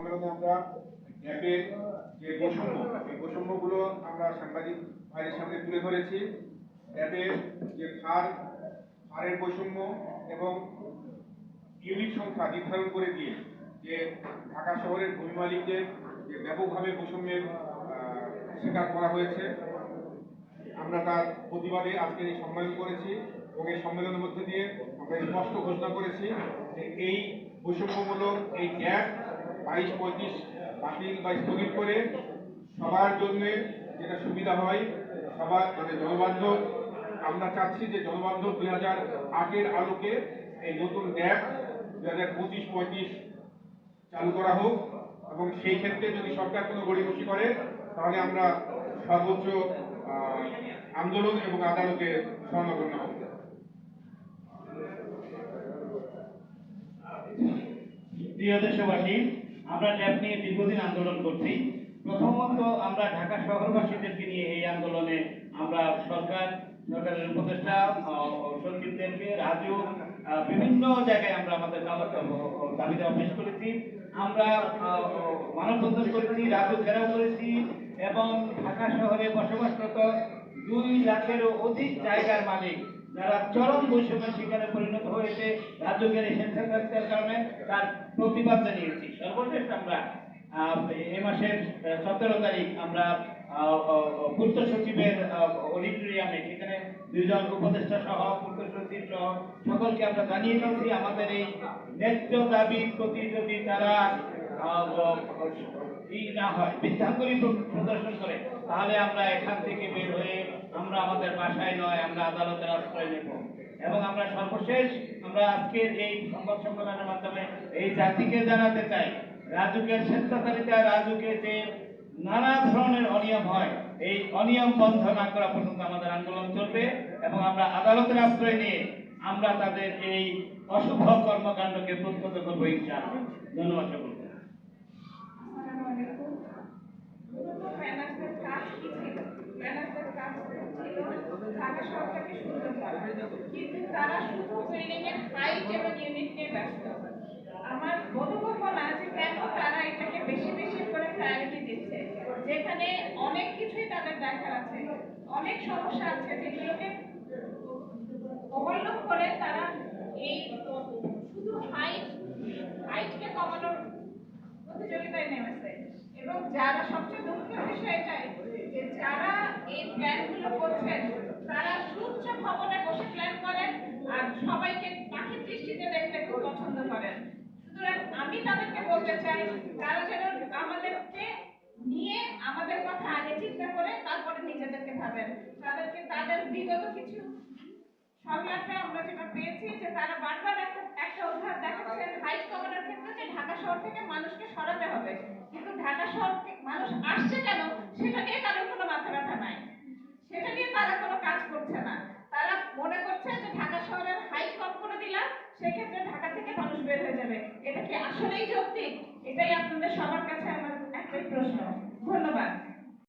আমরা যে বৈষম্য, এই বৈষম্যগুলো আমরা সাংবাদিক ভাইয়ের সামনে তুলে ধরেছি। গ্যাপের যে হার হারের বৈষম্য এবং ইউনিট সংখ্যা নির্ধারণ করে দিয়ে যে ঢাকা শহরের ভূমি মালিকদের যে ব্যাপকভাবে বৈষম্যের স্বীকার করা হয়েছে, আমরা তার প্রতিবাদে আজকে এই সম্মেলন করেছি এবং এই সম্মেলনের মধ্যে দিয়ে আমরা স্পষ্ট ঘোষণা করেছি যে এই বৈষম্যমূলক, এই গ্যাপ বাইশ পঁয়ত্রিশ বাতিল বা স্থগিত করে সবার জন্য যেটা সুবিধা হয়, সবার মানে জনবান্ধব, আমরা চাচ্ছি যে জনবান্ধব দুই হাজার আটের আলোকে এই নতুন গ্যাপ দুই হাজার পঁচিশ পঁয়ত্রিশ চালু করা হোক এবং সেই ক্ষেত্রে যদি সরকার কোনো গড়িমসি করে, তাহলে আমরা সর্বোচ্চ আন্দোলন এবং আদালতে স্বর্ণগণ্য হব। প্রিয় দেশবাসী আমরা ট্যাপ নিয়ে দীর্ঘদিন আন্দোলন করছি। প্রথমত আমরা ঢাকা শহরবাসীদেরকে নিয়ে এই আন্দোলনে আমরা সরকার, সরকারের উপদেষ্টা সচিবদেরকে রাজু বিভিন্ন জায়গায় আমরা আমাদের দাবা- দেওয়া পেশ করেছি। আমরা মানববন্ধন করেছি, রাজু ঘেরাও করেছি এবং ঢাকা শহরে বসবাসরত দুই লাখেরও অধিক জায়গার মালিক যারা চরম বৈষম্যের শিকারে পরিণত হয়েছে রাজ্যকের এই স্বেচ্ছাচারিতার কারণে তার প্রতিবাদ জানিয়েছি সর্বশেষ আমরা এই মাসের সতেরো তারিখ আমরা পূর্ত সচিবের অডিটোরিয়ামে, সেখানে দুজন উপদেষ্টা সহ পূর্ত সচিব সহ সকলকে আমরা জানিয়ে দিয়েছি, আমাদের এই ন্যায্য দাবির প্রতি যদি তারা ই না হয়, বৃদ্ধাঙ্গুলি প্রদর্শন করে, তাহলে আমরা এখান থেকে বের হয়ে আমরা আমাদের বাসায় নয়, আমরা আদালতের আশ্রয় নেব। এবং আমরা সর্বশেষ আমরা আজকের এই সংবাদ সম্মেলনের মাধ্যমে এই জাতিকে জানাতে চাই, রাজুকের স্বেচ্ছাচারিতা, রাজুকে যে নানা ধরনের অনিয়ম হয়, এই অনিয়ম বন্ধ না করা পর্যন্ত আমাদের আন্দোলন চলবে এবং আমরা আদালতের আশ্রয় নিয়ে আমরা তাদের এই অশুভ কর্মকাণ্ডকে প্রতিহত করব ইনশাআল্লাহ। ধন্যবাদ সকলকে। ঢাকা শহরটাকে সুন্দর করা। কিন্তু তারা শুধু বিল্ডিং হাইট এবং ইউনিট নিয়ে ব্যস্ত। আমার বোধগম্য না যে কেন তারা এটাকে বেশি বেশি করে প্রায়োরিটি দিচ্ছে? যেখানে অনেক কিছুই তাদের দেখার আছে। অনেক সমস্যা আছে যেগুলোকে ওভারলোক করে তারা এই শুধু হাইট হাইটকে কমানোর প্রতিযোগিতায় নেমেছে। এবং যারা বলতে চাই, তারা যেন আমাদেরকে নিয়ে আমাদের কথা আগে চিন্তা করে তারপরে নিজেদেরকে ভাবেন। তাদেরকে, তাদের বিগত কিছু সংলাপে আমরা যেটা পেয়েছি যে তারা বারবার একটা একটা উদাহরণ দেখাচ্ছেন হাইট কমানোর ক্ষেত্রে যে ঢাকা শহর থেকে মানুষকে সরাতে হবে। কিন্তু ঢাকা শহর মানুষ আসছে কেন? সেটা নিয়ে বের হয়ে যাবে। এটা কি আসলেই যৌক্তিক? এটাই আপনাদের সবার কাছে আমার একটাই প্রশ্ন। ধন্যবাদ।